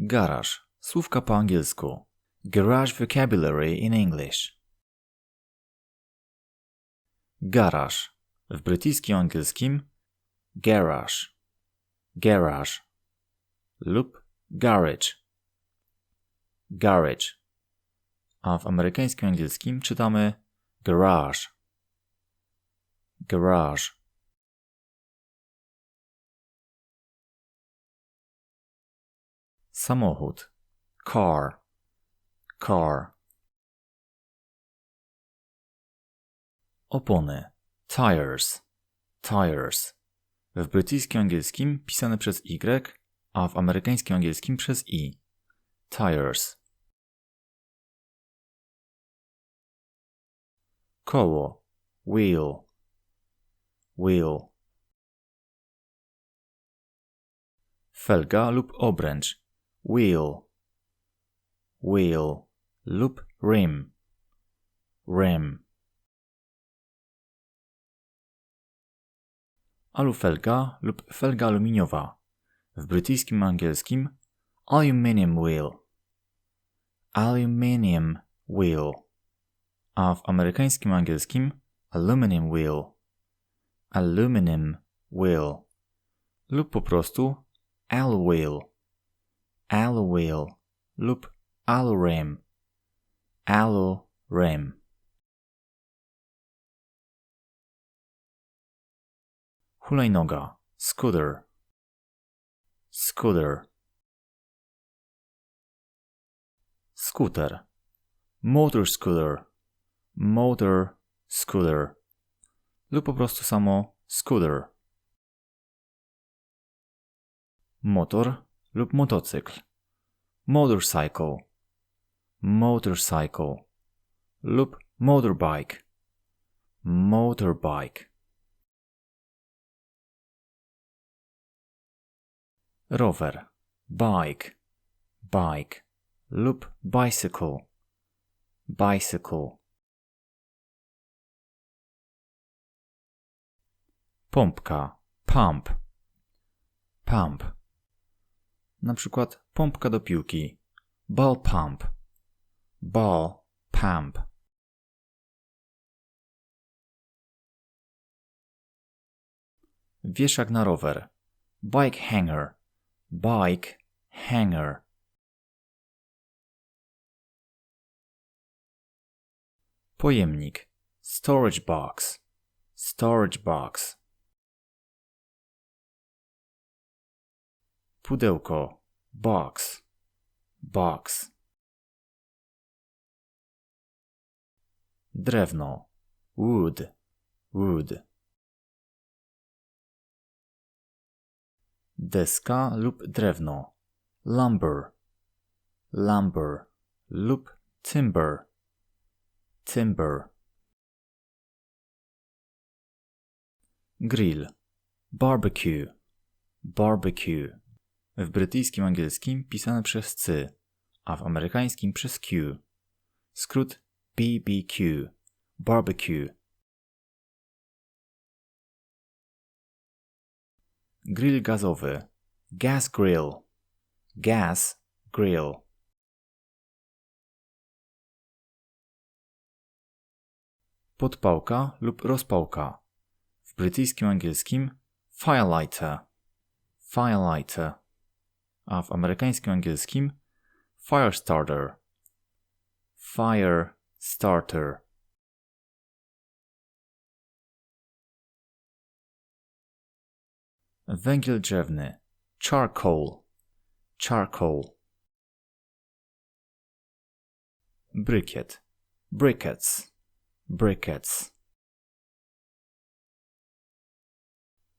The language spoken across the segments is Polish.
Garaż. Słówka po angielsku. Garage vocabulary in English. Garaż. W brytyjskim angielskim garage. Garage. Lub garage. Garage. A w amerykańskim angielskim czytamy garage. Garage. Samochód. Car. Car. Opony. Tires. Tires. W brytyjskim angielskim pisane przez Y, a w amerykańskim angielskim przez I. Tires. Koło. Wheel. Wheel. Felga lub obręcz. Wheel. Wheel. Lub rim. Rim. Alufelga lub felga aluminiowa. W brytyjskim angielskim aluminium wheel. Aluminium wheel. A w amerykańskim angielskim aluminum wheel. Aluminum wheel. Lub po prostu alu wheel lub alu rim. Alu rim. Hulajnoga. Scooter. Scooter. Skuter. Motor scooter. Motor scooter. Lub po prostu samo scooter. Motor lub motocykl. Motorcycle. Motorcycle. Lub motorbike. Motorbike. rower, bike, bike lub bicycle, bicycle. Pompka, pump, pump. Na przykład pompka do piłki, ball pump, ball pump. Wieszak na rower, bike hanger, bike hanger. Pojemnik storage box, storage box. Pudełko. Box, box. Drewno. Wood, wood. deska lub drewno, lumber, lumber lub timber, timber. Grill, barbecue, barbecue. W brytyjskim angielskim pisane przez C, a w amerykańskim przez Q. Skrót BBQ, barbecue. Grill gazowy. Gas grill. Gas grill. Podpałka lub rozpałka. W brytyjskim angielskim firelighter. Firelighter. A w amerykańskim angielskim fire starter. Fire starter. Węgiel drzewny. Charcoal. Charcoal. Brykiet. Brickets. Brickets.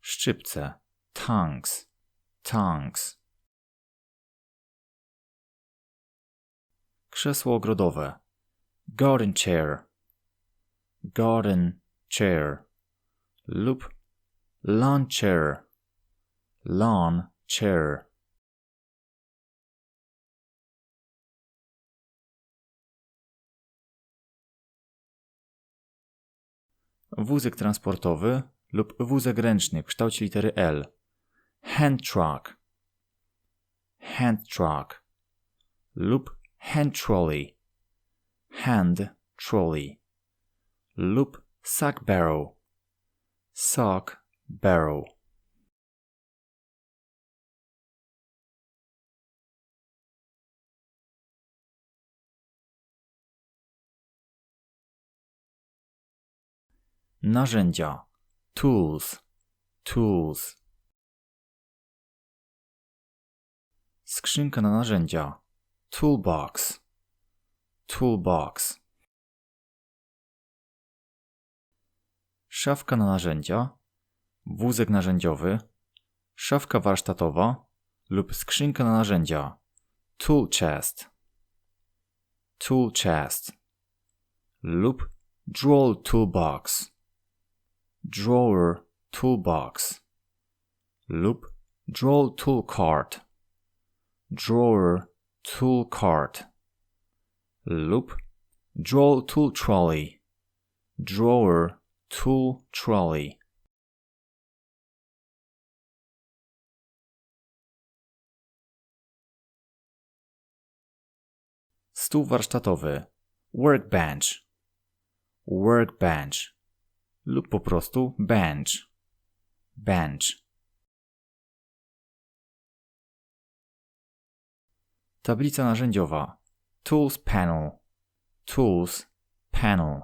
Szczypce. Tongues. Tongues. Krzesło ogrodowe. Garden chair. Garden chair. Lub lawn chair lawn chair Wózek transportowy lub wózek ręczny w kształcie litery L. Hand truck. Hand truck. lub hand trolley, hand trolley loop sack barrow, sack barrow. Narzędzia. Tools. Tools. Skrzynka na narzędzia. Toolbox. Toolbox. Szafka na narzędzia. Wózek narzędziowy. Szafka warsztatowa lub skrzynka na narzędzia. Tool chest. Tool chest. Lub drawer toolbox drawer toolbox lub drawer tool cart drawer tool cart. Lub drawer tool trolley. Drawer tool trolley. Stół warsztatowy. Workbench. Workbench. Lub po prostu bench. Bench. Tablica narzędziowa. Tools panel. Tools panel.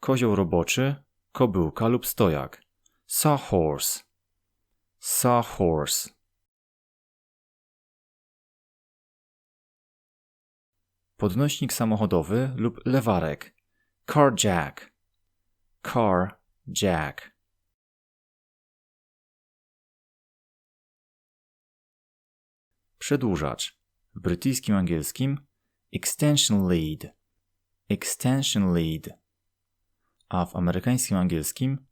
Kozioł roboczy, kobyłka lub stojak. Sawhorse. Sawhorse. podnośnik samochodowy lub lewarek, car jack, car jack. Przedłużacz. W brytyjskim angielskim extension lead, extension lead, a w amerykańskim angielskim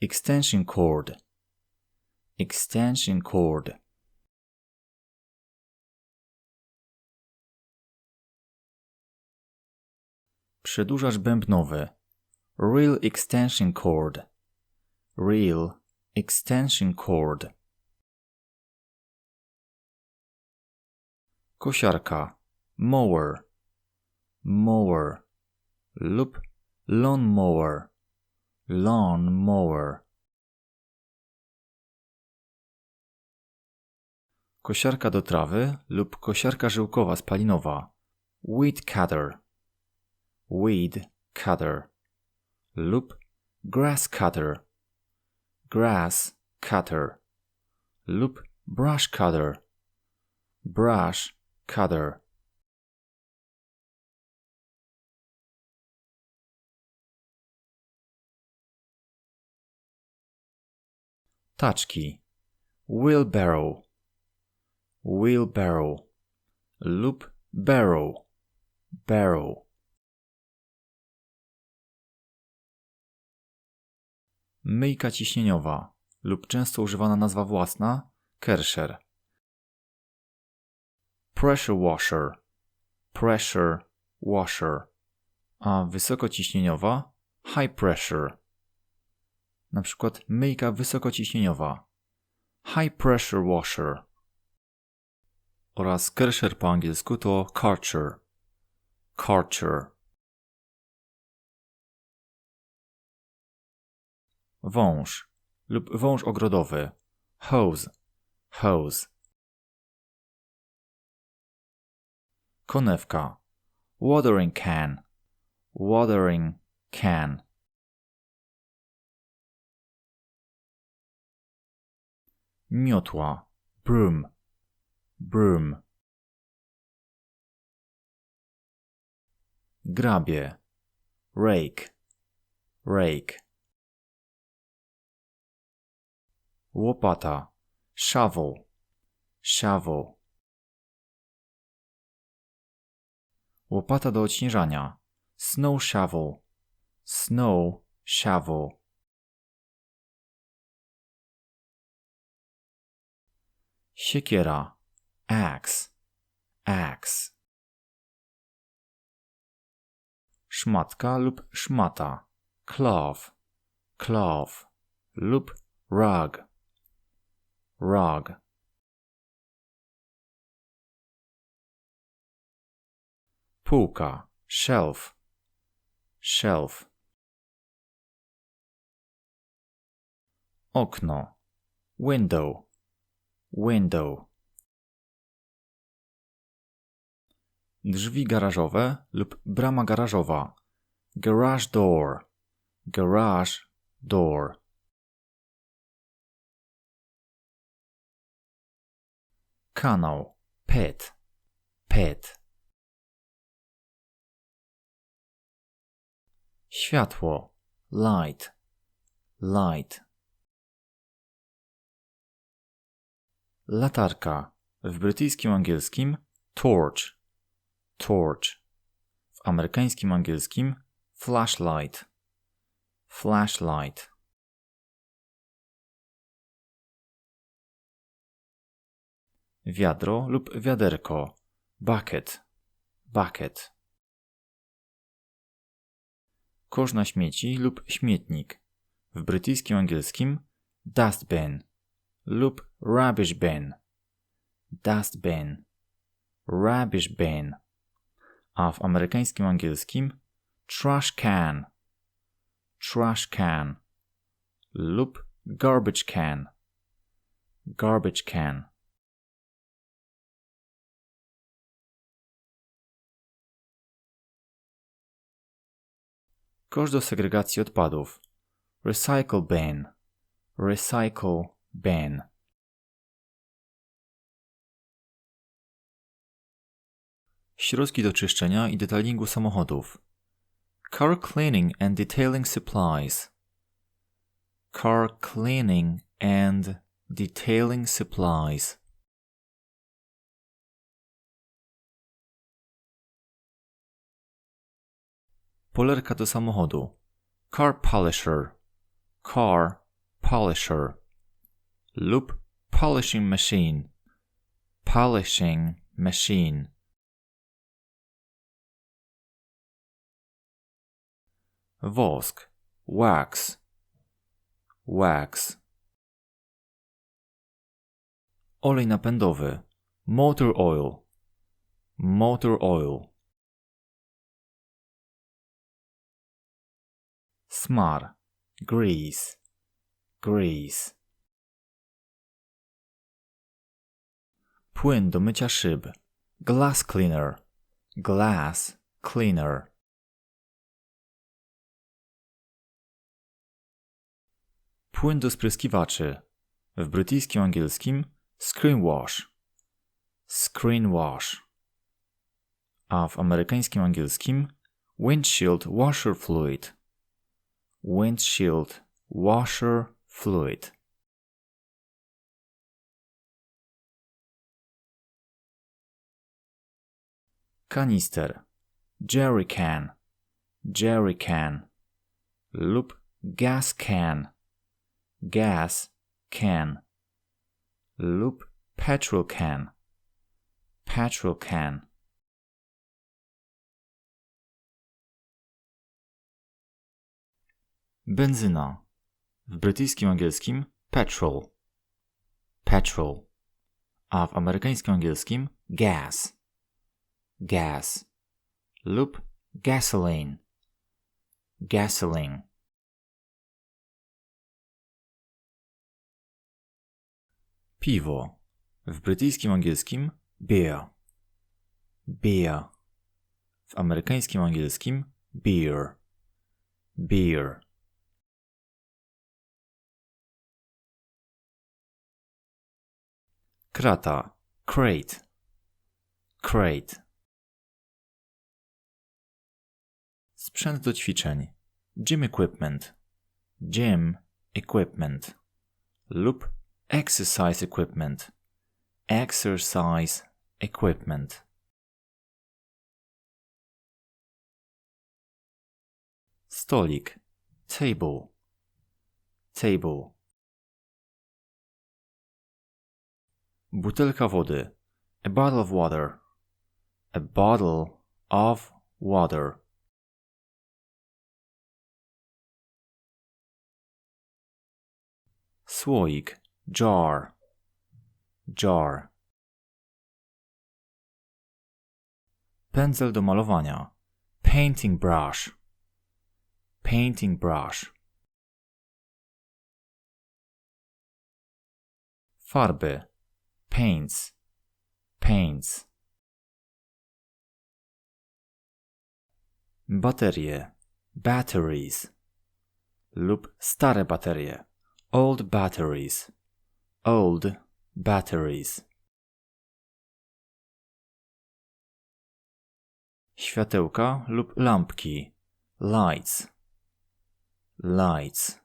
extension cord, extension cord. Przedłużacz bębnowy. Real Extension Cord. Real Extension Cord. Kosiarka. Mower. Mower. Lub lawn mower. Lawn mower. Kosiarka do trawy lub kosiarka żyłkowa spalinowa. Weed cutter weed cutter lub grass cutter, grass cutter lub brush cutter, brush cutter. Taczki wheelbarrow, wheelbarrow lub barrow, barrow. myjka ciśnieniowa lub często używana nazwa własna Kersher. Pressure washer, pressure washer, a wysokociśnieniowa high pressure. Na przykład myjka wysokociśnieniowa high pressure washer oraz Kersher po angielsku to Karcher. Karcher. wąż lub wąż ogrodowy, hose, hose. Konewka, watering can, watering can. Miotła, broom, broom. Grabie, rake, rake. łopata, shovel, shovel. Łopata do odśnieżania, snow shovel, snow shovel. Siekiera, axe, axe. Szmatka lub szmata, cloth, cloth lub rug. Rug Półka. Shelf. Shelf. Okno. Window. Window. Drzwi garażowe lub brama garażowa. Garage door. Garage door. Kanał. Pit. Pit. Światło. Light. Light. Latarka. W brytyjskim angielskim torch. Torch. W amerykańskim angielskim flashlight. Flashlight. Wiadro lub wiaderko. Bucket. Bucket. Kosz na śmieci lub śmietnik. W brytyjskim angielskim dustbin lub rubbish bin. Dustbin. Rubbish bin. A w amerykańskim angielskim trash can. Trash can. Lub garbage can. Garbage can. Kosz do segregacji odpadów. Recycle bin. Recycle bin. Środki do czyszczenia i detailingu samochodów. Car cleaning and detailing supplies. Car cleaning and detailing supplies. Polerka do samochodu. Car polisher. Car polisher. Lub polishing machine. Polishing machine. Wosk. Wax. Wax. Olej napędowy. Motor oil. Motor oil. Smar. Grease. Grease. Płyn do mycia szyb. Glass cleaner. Glass cleaner. Płyn do spryskiwaczy. W brytyjskim angielskim screen wash. Screen wash. A w amerykańskim angielskim windshield washer fluid. Windshield washer fluid. Canister, Jerry can. Jerry can. Lub gas can. Gas can. loop petrol can. Petrol can. Benzyna. W brytyjskim angielskim petrol. Petrol. A w amerykańskim angielskim gas. Gas. Lub gasoline. Gasoline. Piwo. W brytyjskim angielskim beer. Beer. W amerykańskim angielskim beer. Beer. Krata. Crate. Crate. Sprzęt do ćwiczeń. Gym equipment. Gym equipment. Lub exercise equipment. Exercise equipment. Stolik. Table. Table. Butelka wody. A bottle of water. A bottle of water. Słoik. Jar. Jar. Pędzel do malowania. Painting brush. Painting brush. Farby. Paints. Paints. Baterie. Batteries. Lub stare baterie. Old batteries. Old batteries. Światełka lub lampki. Lights. Lights.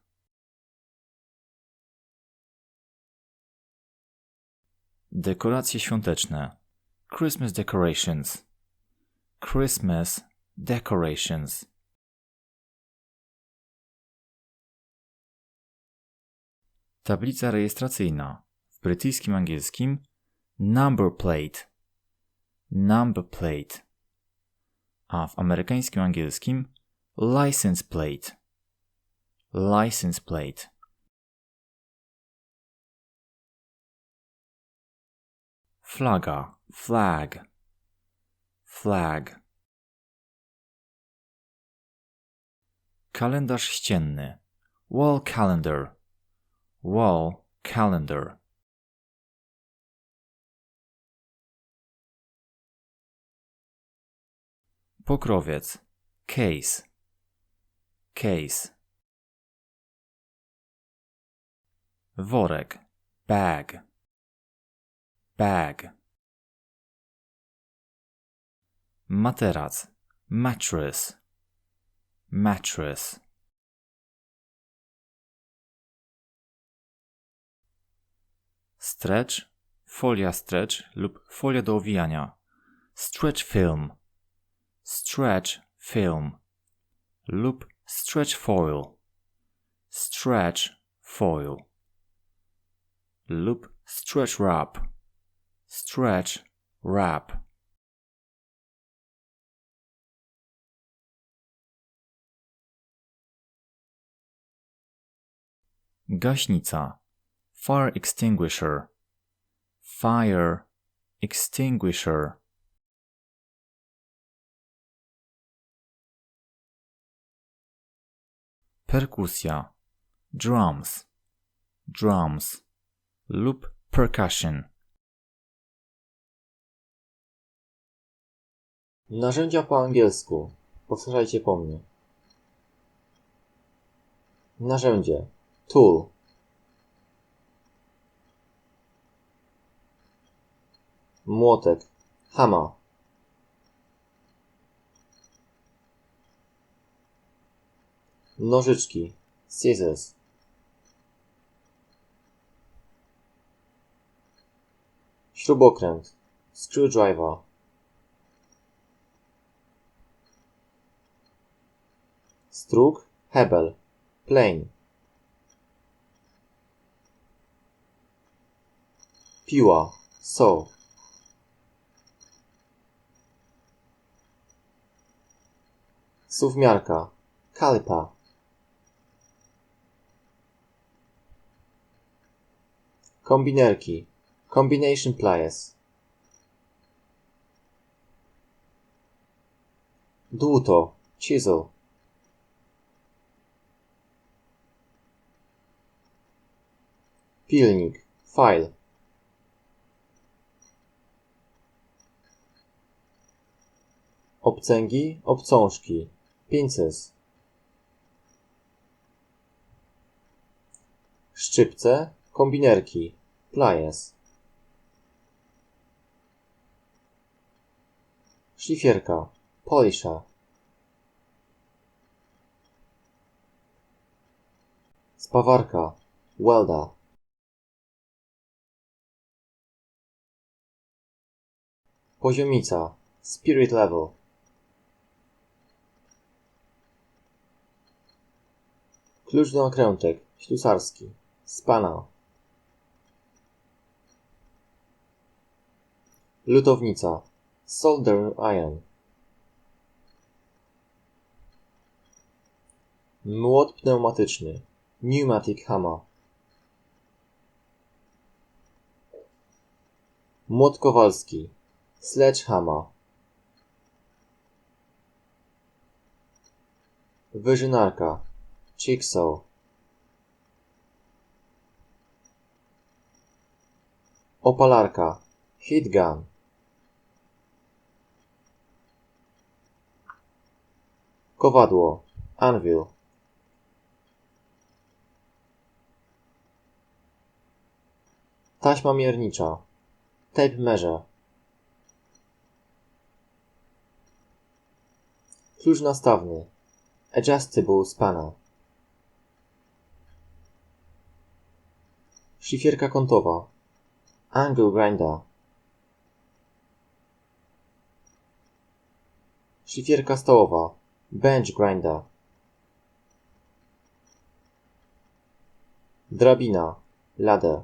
Dekoracje świąteczne. Christmas decorations. Christmas decorations. Tablica rejestracyjna. W brytyjskim angielskim number plate. Number plate. A w amerykańskim angielskim license plate. License plate. Flaga. Flag. Flag. Kalendarz ścienny. Wall calendar. Wall calendar. Pokrowiec. Case. Case. Worek. Bag. Bag. Materac. Mattress. Mattress. Stretch, folia stretch lub folia do owijania. Stretch film. Stretch film lub stretch foil. Stretch foil lub stretch wrap. Stretch wrap. Gaśnica. Fire extinguisher. Fire extinguisher. Perkusja. Drums. Drums. Lub percussion. Narzędzia po angielsku. Powtarzajcie po mnie. Narzędzie. Tool. Młotek. Hammer. Nożyczki. Scissors. Śrubokręt. Screwdriver. Struk. Hebel. Plane. Piła. Saw. Suwmiarka. Caliper. Kombinerki. Combination pliers. Dłuto. Chisel. Pilnik. File. Obcęgi, obcążki. Pincers. Szczypce, kombinerki. Pliers. Szlifierka. Polisher. Spawarka. Welder. Poziomica. Spirit level. Klucz do nakrętek. Ślusarski. Spana. Lutownica. Soldering iron. Młot pneumatyczny. Pneumatic hammer. Młot kowalski. Sledgehammer. Wyżynarka. Jigsaw. Opalarka. Hit gun Kowadło. Anvil. Taśma miernicza. Tape measure. Klucz nastawny. Adjustable spanner. Szlifierka kątowa. Angle grinder. Szlifierka stołowa. Bench grinder. Drabina. Ladder.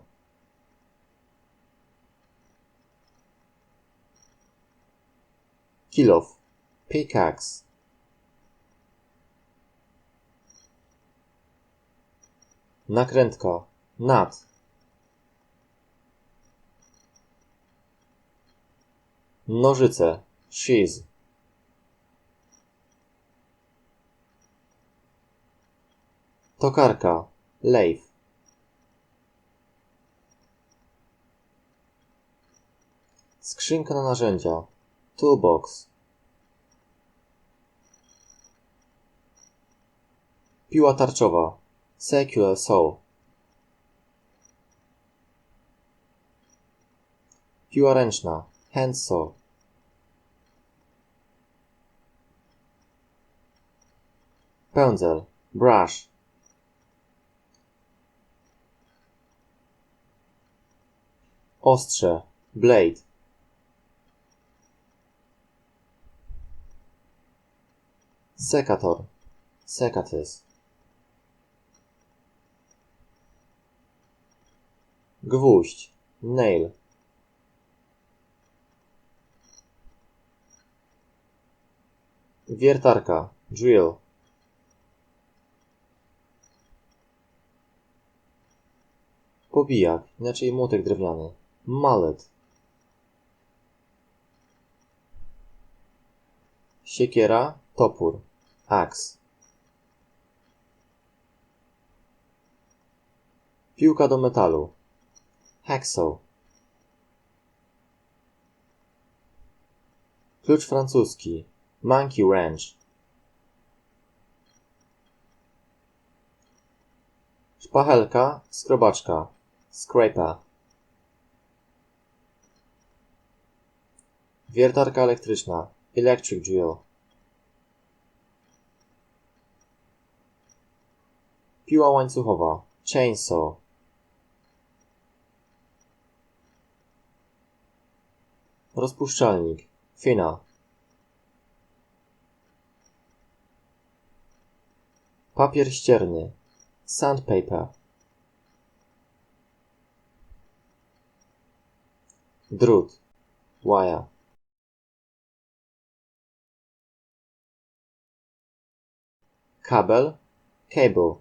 Kilof. Pickaxe. Nakrętka. Nut. Nożyce. Shears. Tokarka. Lathe. Skrzynka na narzędzia. Toolbox. Piła tarczowa. Circular saw. Piła ręczna. Handsaw. Pędzel. Brush. Ostrze. Blade. Sekator. Secateurs. Gwóźdź. Nail. Wiertarka. Drill. Pobijak, inaczej młotek drewniany. Mallet. Siekiera, topór. Axe. Piłka do metalu. Hacksaw. Klucz francuski. Monkey wrench. Szpachelka, skrobaczka. Scraper. Wiertarka elektryczna. Electric drill. Piła łańcuchowa. Chainsaw. Rozpuszczalnik. Fina. Papier ścierny. Sandpaper. Drut. Wire. Kabel. Cable.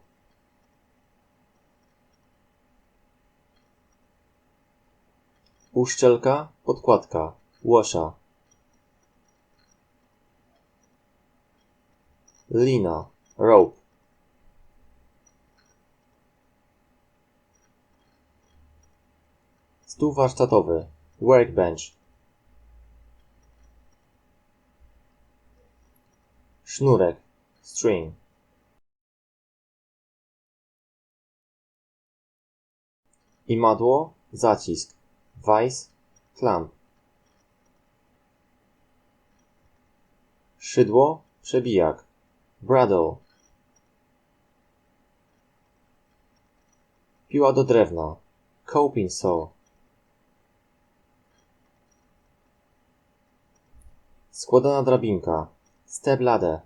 Uszczelka, podkładka, łosza. Lina, rope. Stół warsztatowy, workbench. Sznurek, string. Imadło, zacisk. Vice, clamp. Szydło, przebijak. Bradle. Piła do drewna. Coping saw. Składana drabinka. Step ladder.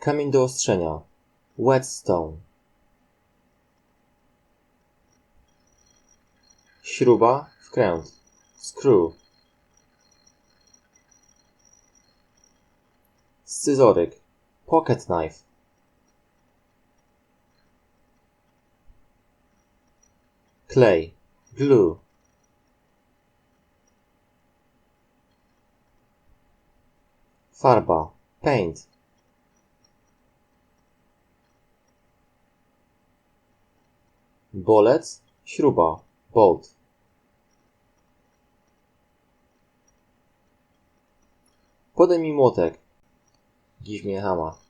Kamień do ostrzenia. Whetstone. Śruba, wkręt. Screw. Scyzoryk. Pocket knife. Clay. Glue. Farba. Paint. Bolec. Śruba. Bolt. Podaj mi młotek. Give me a.